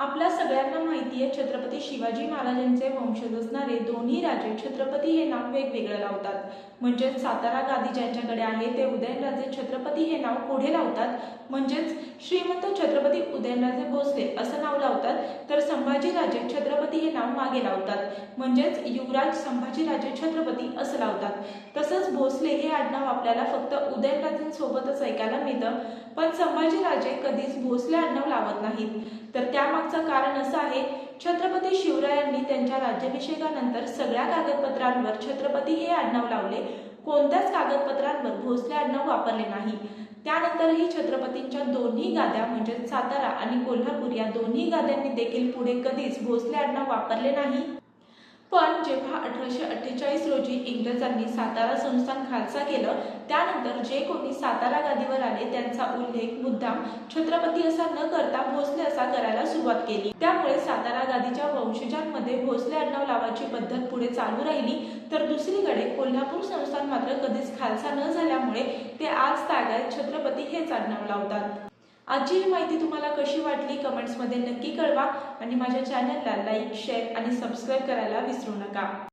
आपल्या सगळ्यांना माहिती आहे छत्रपती शिवाजी महाराजांचे वंशज असणारे दोन्ही राजे छत्रपती हे नाव वेगवेगळं लावतात. म्हणजेच सातारा गादी ज्यांच्याकडे आहे ते उदयनराजे छत्रपती हे नाव पुढे लावतात. म्हणजेच श्रीमंत छत्रपती उदयनराजे भोसले असं नाव लावतात. तर संभाजीराजे छत्रपती हे नाव मागे लावतात. म्हणजेच युवराज संभाजीराजे छत्रपती असं लावतात. तसंच भोसले हे आडनाव आपल्याला फक्त उदयनराजेंसोबतच ऐकायला मिळतं. पण संभाजीराजे कधीच भोसले आडनाव लावत नाहीत. तर त्यामाग छत्रपती शिवरायांनी त्यांच्या राज्याभिषेकानंतर सगळ्या कागदपत्रांवर छत्रपती हे आडनाव लावले. कोणत्याच कागदपत्रांवर भोसले आडनाव वापरले नाही. त्यानंतरही छत्रपतींच्या दोन्ही गाद्या म्हणजे सातारा आणि कोल्हापूर या दोन्ही गाद्यांनी देखील पुढे कधीच भोसले आडनाव वापरले नाही. पण जेव्हा अठराशे अठ्ठेचाळीस इंग्रजांनी सातारा संस्थान खालसा केलं. त्यानंतर जे कोणी सातारा गादीवर आले त्यांचा उल्लेख मुद्दाम छत्रपती असा न करता भोसले असा करायला सुरुवात केली. त्यामुळे सातारा गादीच्या वंशजांमध्ये भोसले आडनाव लावायची पद्धत पुढे चालू राहिली. तर दुसरीकडे कोल्हापूर संस्थान मात्र कधीच खालसा न झाल्यामुळे ते आज तागायत छत्रपती हेच आडनाव लावतात. आजची ही माहिती तुम्हाला कशी वाटली कमेंट्समध्ये नक्की कळवा आणि माझ्या चॅनलला लाईक शेअर आणि सबस्क्राईब करायला विसरू नका.